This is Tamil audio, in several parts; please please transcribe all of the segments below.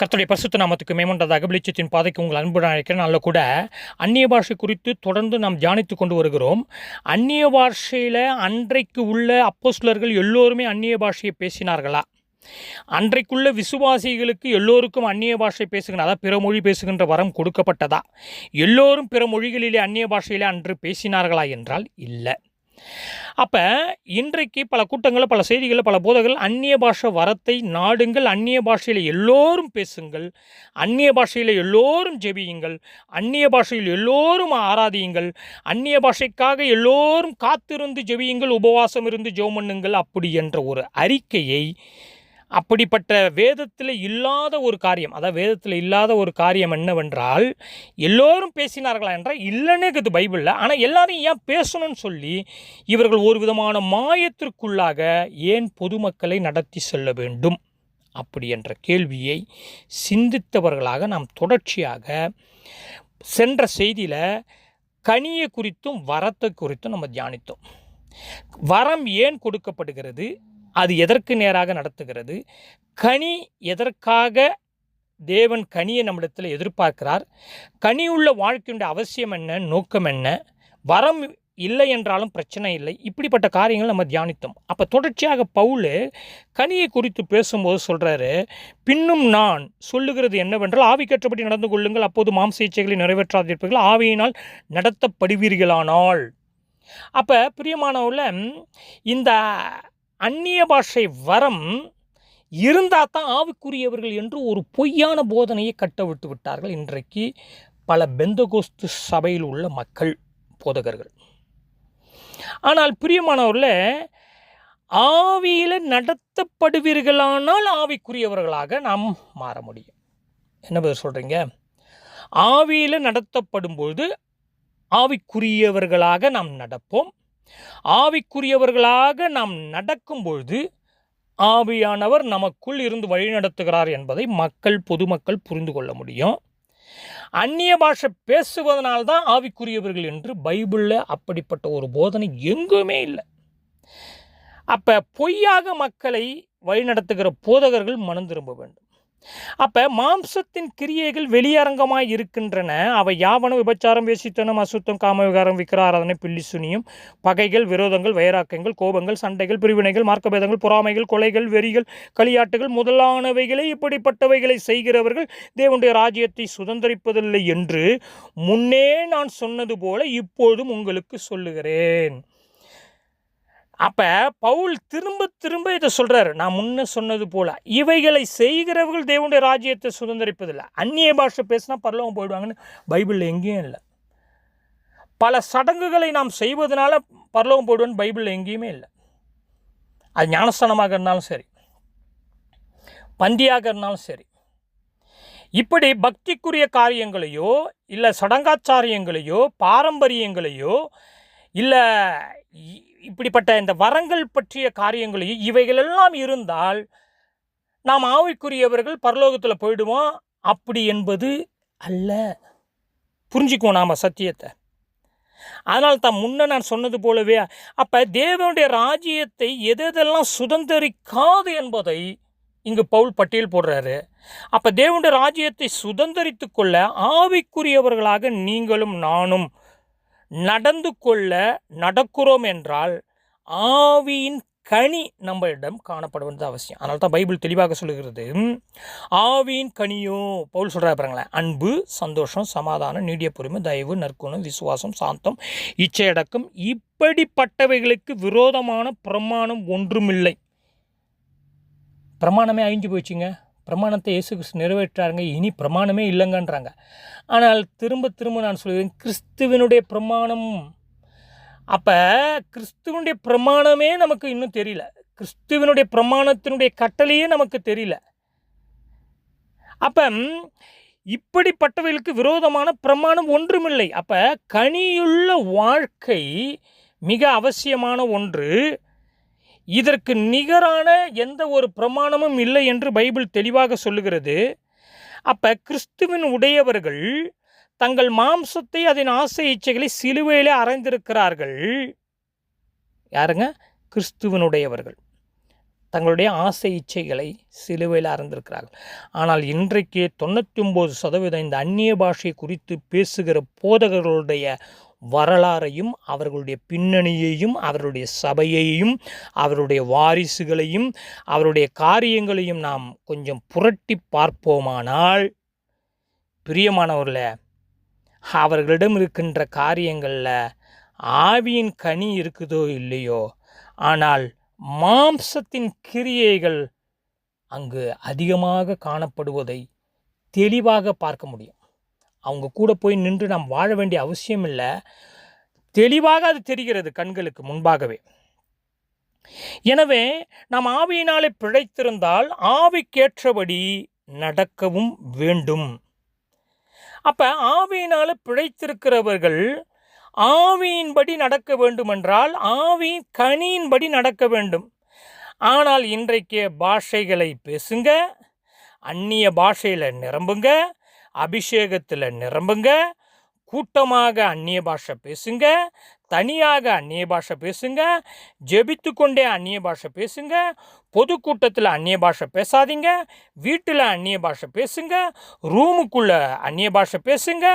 கர்த்தருடைய பரிசுத்த நாமத்துக்கு மேம்பட்டதாக வெளிச்சத்தின் பாதைக்கு உங்கள் அன்புடன் அழைக்கிறேன். நல்ல கூட அந்நிய பாஷை குறித்து தொடர்ந்து நாம் தியானித்து கொண்டு வருகிறோம். அந்நிய பாஷையில் அன்றைக்கு உள்ள அப்போஸ்லர்கள் எல்லோருமே அந்நிய பாஷையை பேசினார்களா? அன்றைக்குள்ள விசுவாசிகளுக்கு எல்லோருக்கும் அந்நிய பாஷை பேசுகின்ற அதாவது பிற மொழி பேசுகின்ற வரம் கொடுக்கப்பட்டதா? எல்லோரும் பிற மொழிகளிலே அந்நிய பாஷையிலே அன்று பேசினார்களா என்றால் இல்லை. அப்போ இன்றைக்கு பல கூட்டங்களில் பல செய்திகளில் பல போதகர்கள் அந்நிய பாஷை வரத்தை நாடுங்கள் அந்நிய பாஷையில் எல்லோரும் பேசுங்கள் அந்நிய பாஷையில் எல்லோரும் ஜெபியுங்கள் அந்நிய பாஷையில் எல்லோரும் ஆராதியுங்கள் அந்நிய பாஷைக்காக எல்லோரும் காத்திருந்து ஜெபியுங்கள் உபவாசம் இருந்து ஜெபம் பண்ணுங்கள் அப்படி என்ற ஒரு அறிக்கையை அப்படிப்பட்ட வேதத்தில் இல்லாத ஒரு காரியம் அதாவது வேதத்தில் இல்லாத ஒரு காரியம் என்னவென்றால் எல்லோரும் பேசினார்களா என்றால் இல்லைன்னே இருக்குது பைபிளில். ஆனால் எல்லாரும் ஏன் பேசணும்னு சொல்லி இவர்கள் ஒரு விதமான மாயத்திற்குள்ளாக ஏன் பொதுமக்களை நடத்தி செல்ல வேண்டும்? அப்படி என்ற கேள்வியை சிந்தித்தவர்களாக நாம் தொடர்ச்சியாக சென்ற செய்தியில் கனியை குறித்தும் வரத்தை குறித்தும் நம்ம தியானித்தோம். வரம் ஏன் கொடுக்கப்படுகிறது? அது எதற்கு நேராக நடத்துகிறது? கனி எதற்காக தேவன் கனியை நம்மிடத்தில் எதிர்பார்க்கிறார்? கனி உள்ள வாழ்க்கையுடைய அவசியம் என்ன? நோக்கம் என்ன? வரம் இல்லை என்றாலும் பிரச்சனை இல்லை. இப்படிப்பட்ட காரியங்கள் நம்ம தியானித்தோம். அப்போ தொடர்ச்சியாக பவுல் கனியை குறித்து பேசும்போது சொல்கிறாரு பின்னும் நான் சொல்லுகிறது என்னவென்றால் ஆவிக்கற்றபடி நடந்து கொள்ளுங்கள். அப்போது மாம்சேச்சைகளை நிறைவேற்றாதிருப்பீர்கள். ஆவியினால் நடத்தப்படுவீர்களானால். அப்போ பிரியமானவில் இந்த அந்நிய பாஷை வரம் இருந்தால் தான் ஆவிக்குரியவர்கள் என்று ஒரு பொய்யான போதனையை கட்டவிட்டு விட்டார்கள் இன்றைக்கு பல பெந்தகோஸ்து சபையில் உள்ள மக்கள் போதகர்கள். ஆனால் பிரியமானவரில் ஆவியில் நடத்தப்படுவீர்களானால் ஆவிக்குரியவர்களாக நாம் மாற முடியும். என்ன பதில் சொல்கிறீங்க ஆவியில் நடத்தப்படும்போது ஆவிக்குரியவர்களாக நாம் நடப்போம். ஆவிக்குரியவர்களாக நாம் நடக்கும்பொழுது ஆவியானவர் நமக்குள் இருந்து வழிநடத்துகிறார் என்பதை மக்கள் பொதுமக்கள் புரிந்து கொள்ள முடியும். அந்நிய பாஷை பேசுவதனால்தான் ஆவிக்குரியவர்கள் என்று பைபிளில் அப்படிப்பட்ட ஒரு போதனை எங்குமே இல்லை. அப்போ பொய்யாக மக்களை வழிநடத்துகிற போதகர்கள் மனம் திரும்ப வேண்டும். அப்போ மாம்சத்தின் கிரியைகள் வெளியரங்கமாய் இருக்கின்றன. அவை யாவனும் விபச்சாரம் வேசித்தனம் அசுத்தம் காமவிகாரம் விக்கிராராதனை பில்லி சுனியும் பகைகள் விரோதங்கள் வைராக்கியங்கள் கோபங்கள் சண்டைகள் பிரிவினைகள் மார்க்கபேதங்கள் பொறாமைகள் கொலைகள் வெறிகள் களியாட்டுகள் முதலானவைகளை இப்படிப்பட்டவைகளை செய்கிறவர்கள் தேவனுடைய ராஜ்யத்தை சுதந்திரிப்பதில்லை என்று முன்னே நான் சொன்னது போல இப்போதும் உங்களுக்கு சொல்லுகிறேன். அப்போ பவுல் திரும்ப திரும்ப இதை சொல்கிறாரு நான் முன்ன சொன்னது போல் இவைகளை செய்கிறவர்கள் தேவனுடைய ராஜ்யத்தை சுதந்திரிப்பதில்லை. அந்நிய பாஷை பேசினா பரலவம் போயிடுவாங்கன்னு பைபிளில் எங்கேயும் இல்லை. பல சடங்குகளை நாம் செய்வதனால பரலவம் போயிடுவோன்னு பைபிளில் எங்கேயுமே இல்லை. அது ஞானஸ்தானமாக இருந்தாலும் சரி பந்தியாக இருந்தாலும் சரி இப்படி பக்திக்குரிய காரியங்களையோ இல்லை சடங்காச்சாரியங்களையோ பாரம்பரியங்களையோ இல்லை இப்படிப்பட்ட இந்த வரங்கள் பற்றிய காரியங்களையும் இவைகளெல்லாம் இருந்தால் நாம் ஆவிக்குரியவர்கள் பரலோகத்தில் போயிடுவோம். அப்படி என்பது அல்ல. புரிஞ்சுக்குவோம் நாம் சத்தியத்தை. அதனால் தான் முன்ன நான் சொன்னது போலவே அப்போ தேவனுடைய ராஜ்யத்தை எதெல்லாம் சுதந்திரிக்காது என்பதை இங்கு பவுல் பட்டியல் போடுறாரு. அப்போ தேவனுடைய ராஜ்யத்தை சுதந்திரித்து கொள்ள ஆவிக்குரியவர்களாக நீங்களும் நானும் நடந்து கொள்ள நடக்கிறோம் என்றால் ஆவியின் கனி நம்மளிடம் காணப்பட வேண்டியது அவசியம். அதனால தான் பைபிள் தெளிவாக சொல்லுகிறது. ஆவியின் கனியோ பவுல் சொல்கிறா பாருங்களேன் அன்பு சந்தோஷம் சமாதானம் நீடிய பொறுமை தயவு நற்குணம் விசுவாசம் சாந்தம் இச்சையடக்கம் இப்படிப்பட்டவைகளுக்கு விரோதமான பிரமாணம் ஒன்றுமில்லை. பிரமாணமே அழிஞ்சு போச்சுங்க பிரமாணத்தை இயேசு கிறிஸ்து நிறைவேற்றாருங்க. இனி பிரமாணமே இல்லைங்கன்றாங்க. ஆனால் திரும்ப திரும்ப நான் சொல்கிறேன் கிறிஸ்துவனுடைய பிரமாணம். அப்போ கிறிஸ்துவனுடைய பிரமாணமே நமக்கு இன்னும் தெரியல. கிறிஸ்துவனுடைய பிரமாணத்தினுடைய கட்டளையே நமக்கு தெரியல. அப்போ இப்படிப்பட்டவைகளுக்கு விரோதமான பிரமாணம் ஒன்றுமில்லை. அப்போ கனியுள்ள வாழ்க்கை மிக அவசியமான ஒன்று. இதற்கு நிகரான எந்த ஒரு பிரமாணமும் இல்லை என்று பைபிள் தெளிவாக சொல்லுகிறது. அப்போ கிறிஸ்துவின் உடையவர்கள் தங்கள் மாம்சத்தை அதன் ஆசை இச்சைகளை சிலுவையிலே அறைந்திருக்கிறார்கள் யாருங்க? கிறிஸ்துவனுடையவர்கள் தங்களுடைய ஆசை இச்சைகளை சிலுவையில் அறந்திருக்கிறார்கள் ஆனால் இன்றைக்கு தொண்ணூற்றி ஒம்பது சதவீதம் இந்த அந்நிய பாஷை குறித்து பேசுகிற போதகர்களுடைய வரலாறையும் அவர்களுடைய பின்னணியையும் அவருடைய சபையையும் அவருடைய வாரிசுகளையும் அவருடைய காரியங்களையும் நாம் கொஞ்சம் புரட்டி பார்ப்போமானால் பிரியமானவர்களே அவர்களிடம் இருக்கின்ற காரியங்களில் ஆவியின் கனி இருக்குதோ இல்லையோ ஆனால் மாம்சத்தின் கிரியைகள் அங்கு அதிகமாக காணப்படுவதை தெளிவாக பார்க்க முடியும். அவங்க கூட போய் நின்று நாம் வாழ வேண்டிய அவசியம் இல்லை. தெளிவாக அது தெரிகிறது கண்களுக்கு முன்பாகவே. எனவே நாம் ஆவியினாலே பிழைத்திருந்தால் ஆவிக்கேற்றபடி நடக்கவும் வேண்டும். அப்போ ஆவியினால் பிழைத்திருக்கிறவர்கள் ஆவியின்படி நடக்க வேண்டுமென்றால் ஆவியின் கனியின்படி நடக்க வேண்டும். ஆனால் இன்றைக்கு பாஷைகளை பேசுங்க அந்நிய பாஷையில் நிரம்புங்க அபிஷேகத்தில் நிரம்புங்க கூட்டமாக அந்நிய பாஷை பேசுங்க தனியாக அந்நிய பாஷை பேசுங்க ஜெபித்து கொண்டே அந்நிய பாஷை பேசுங்க பொதுக்கூட்டத்தில் அந்நிய பாஷை பேசாதீங்க வீட்டில் அந்நிய பாஷை பேசுங்க ரூமுக்குள்ளே அந்நிய பாஷை பேசுங்க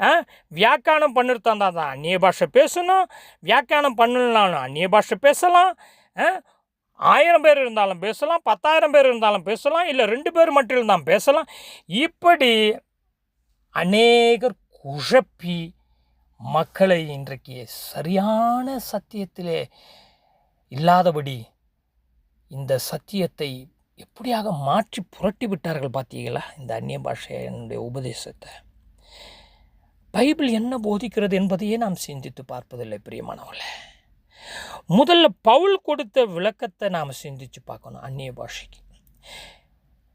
ஆ, வியாக்கியானம் பண்ணிருந்தா தான் அந்நிய பாஷை பேசணும் வியாக்கியானம் பண்ணலனாலும் அந்நிய பாஷை பேசலாம் ஆ, ஆயிரம் பேர் இருந்தாலும் பேசலாம் பத்தாயிரம் பேர் இருந்தாலும் பேசலாம் இல்லை ரெண்டு பேர் மட்டும் இருந்தாலும் பேசலாம். இப்படி அநேகர் குழப்பி மக்களை இன்றைக்கு சரியான சத்தியத்திலே இல்லாதபடி இந்த சத்தியத்தை எப்படியாக மாற்றி புரட்டி விட்டார்கள் பார்த்தீங்களா இந்த அந்நிய பாஷையினுடைய உபதேசத்தை. பைபிள் என்ன போதிக்கிறது என்பதையே நாம் சிந்தித்து பார்ப்பதில்லை பிரியமானவர்களே. முதல்ல பவுல் கொடுத்த விளக்கத்தை நாம் சிந்தித்து பார்க்கணும் அந்நிய பாஷைக்கு.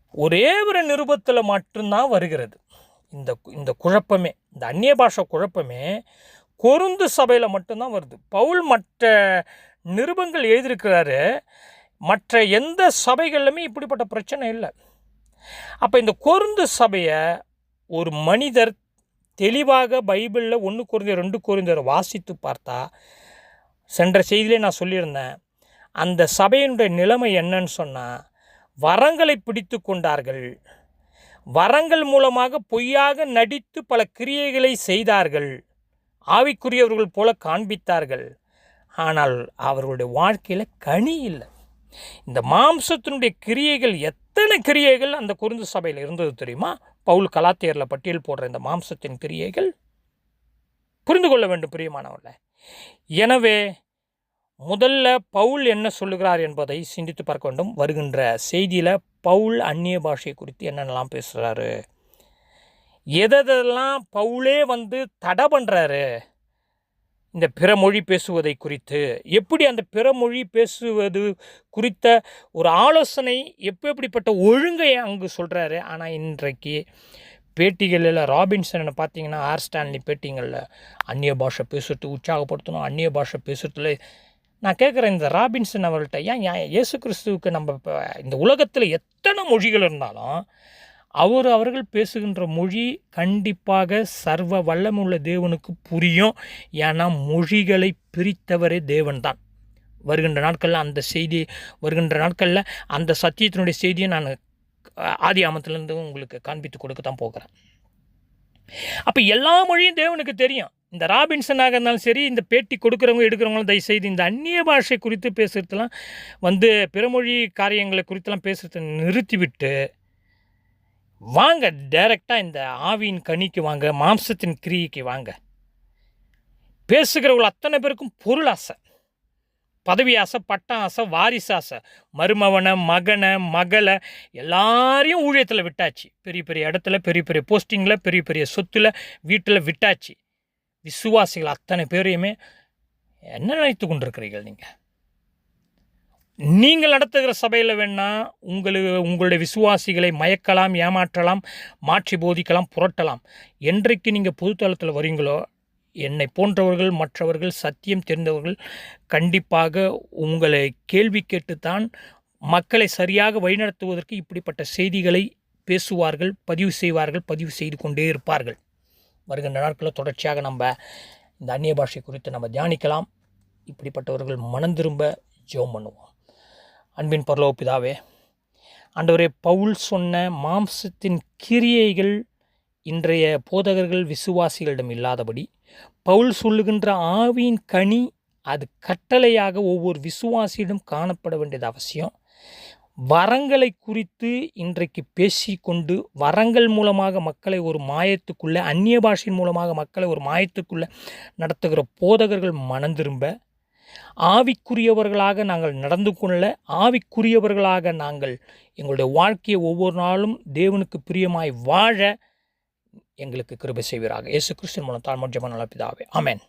ஒரே ஒரு நிருபத்தில் மட்டும்தான் வருகிறது. இந்த இந்த குழப்பமே இந்த அந்நிய பாஷை குழப்பமே கொருந்து சபையில் மட்டும்தான் வருது. பவுல் மற்ற நிருபங்கள் எழுதியிருக்கிறாரு மற்ற எந்த சபைகள்லையுமே இப்படிப்பட்ட பிரச்சனை இல்லை. அப்போ இந்த கொருந்து சபையை ஒரு மனிதர் தெளிவாக பைபிளில் ஒன்று குறைந்த ரெண்டு குறைந்தர் வாசித்து பார்த்தா சென்ற செய்தியிலே நான் சொல்லியிருந்தேன் அந்த சபையினுடைய நிலைமை என்னன்னு சொன்னால் வரங்களை பிடித்து கொண்டார்கள். வரங்கள் மூலமாக பொய்யாக நடித்து பல கிரியைகளை செய்தார்கள். ஆவிக்குரியவர்கள் போல காண்பித்தார்கள். ஆனால் அவர்களுடைய வாழ்க்கையில் கனி இல்லை. இந்த மாம்சத்தினுடைய கிரியைகள் எத்தனை கிரியைகள் அந்த குருந்து சபையில் இருந்தது தெரியுமா? பவுல் கலாத்தியரில் பட்டியல் போடுற இந்த மாம்சத்தின் கிரியைகள். புரிந்து கொள்ள வேண்டும் பிரியமானவர்களே. எனவே முதல்ல பவுல் என்ன சொல்லுகிறார் என்பதை சிந்தித்து பார்க்க வேண்டும். வருகின்ற செய்தியில் பவுல் அந்நிய பாஷை குறித்து என்னென்னலாம் பேசுகிறாரு எதெல்லாம் பவுலே வந்து தடை பண்ணுறாரு இந்த பிற மொழி பேசுவதை குறித்து எப்படி அந்த பிற மொழி பேசுவது குறித்த ஒரு ஆலோசனை எப்போ எப்படிப்பட்ட ஒழுங்கை அங்கு சொல்கிறாரு ஆனால் இன்றைக்கு பேட்டிகளில் ராபின்சனை பார்த்தீங்கன்னா ஆர் ஸ்டான்லி பேட்டிங்களில் அந்நிய பாஷை பேசுறது உற்சாகப்படுத்தணும் அந்நிய பாஷை பேசுறதுல நான் கேட்குறேன் இந்த ராபின்சன் அவர்கள்ட்ட ஏன் ஏன் இயேசு கிறிஸ்துவுக்கு நம்ம இப்போ இந்த உலகத்தில் எத்தனை மொழிகள் இருந்தாலும் அவர் அவர்கள் பேசுகின்ற மொழி கண்டிப்பாக சர்வ வல்லமுள்ள தேவனுக்கு புரியும். ஏன்னா மொழிகளை பிரித்தவரே தேவன்தான். வருகின்ற நாட்களில் அந்த செய்தி வருகின்ற நாட்களில் அந்த சத்தியத்தினுடைய செய்தியை நான் ஆதி ஆமத்துலேருந்து உங்களுக்கு காண்பித்து கொடுக்க தான் போகிறேன். அப்போ எல்லா மொழியும் தேவனுக்கு தெரியும். இந்த ராபின்சனாக இருந்தாலும் சரி இந்த பேட்டி கொடுக்குறவங்க எடுக்கிறவங்களும் தயவுசெய்து இந்த அந்நிய பாஷை குறித்து பேசுகிறதுலாம் வந்து பிறமொழி காரியங்களை குறித்தெல்லாம் பேசுகிறத நிறுத்திவிட்டு வாங்க டைரெக்டாக இந்த ஆவியின் கனிக்கு வாங்க மாம்சத்தின் கிரியைக்கு வாங்க. பேசுகிறவங்க அத்தனை பேருக்கும் பொருள் ஆசை. பதவி ஆசை பட்டம் ஆசை வாரிசு ஆசை. மருமவனை மகனை மகளை எல்லாரையும் ஊழியத்தில் விட்டாச்சு. பெரிய பெரிய இடத்துல பெரிய பெரிய போஸ்டிங்கில் பெரிய பெரிய சொத்தில் வீட்டில் விட்டாச்சு. விசுவாசிகள் அத்தனை பேரையுமே என்ன நினைத்து கொண்டிருக்கிறீர்கள் நீங்கள் நீங்கள் நடத்துகிற சபையில் வேணால் உங்களுக்கு உங்களுடைய விசுவாசிகளை மயக்கலாம் ஏமாற்றலாம் மாற்றி போதிக்கலாம் புரட்டலாம். என்றைக்கு நீங்கள் பொதுத்தளத்தில் வரீங்களோ என்னை போன்றவர்கள் மற்றவர்கள் சத்தியம் தெரிந்தவர்கள் கண்டிப்பாக உங்களை கேள்வி கேட்டுத்தான் மக்களை சரியாக வழிநடத்துவதற்கு இப்படிப்பட்ட செய்திகளை பேசுவார்கள் பதிவு செய்வார்கள் பதிவு செய்து கொண்டே இருப்பார்கள். வருகின்ற நாட்களில் தொடர்ச்சியாக நம்ம இந்த அந்நிய பாஷை குறித்து நம்ம தியானிக்கலாம். இப்படிப்பட்டவர்கள் மனம் திரும்ப ஜெபம் பண்ணுவோம். அன்பின் பரலோ பிதாவே ஆண்டவரே பவுல் சொன்ன மாம்சத்தின் கிரியைகள் இன்றைய போதகர்கள் விசுவாசிகளிடம் இல்லாதபடி பவுல் சொல்லுகின்ற ஆவியின் கனி அது கட்டளையாக ஒவ்வொரு விசுவாசியிடம் காணப்பட வேண்டியது அவசியம். வரங்களை குறித்து இன்றைக்கு பேசிக்கொண்டு வரங்கள் மூலமாக மக்களை ஒரு மாயத்துக்குள்ளே அந்நிய பாஷையின் மூலமாக மக்களை ஒரு மாயத்துக்குள்ளே நடத்துகிற போதகர்கள் மனம் திரும்ப ஆவிக்குரியவர்களாக நாங்கள் நடந்து கொள்ள ஆவிக்குரியவர்களாக நாங்கள் எங்களுடைய வாழ்க்கையை ஒவ்வொரு நாளும் தேவனுக்கு பிரியமாய் வாழ எங்களுக்கு கிருபை செய்வீராக. இயேசு கிறிஸ்தன் மூலம் தான் ஜெபம் நல்ல ஆமென்.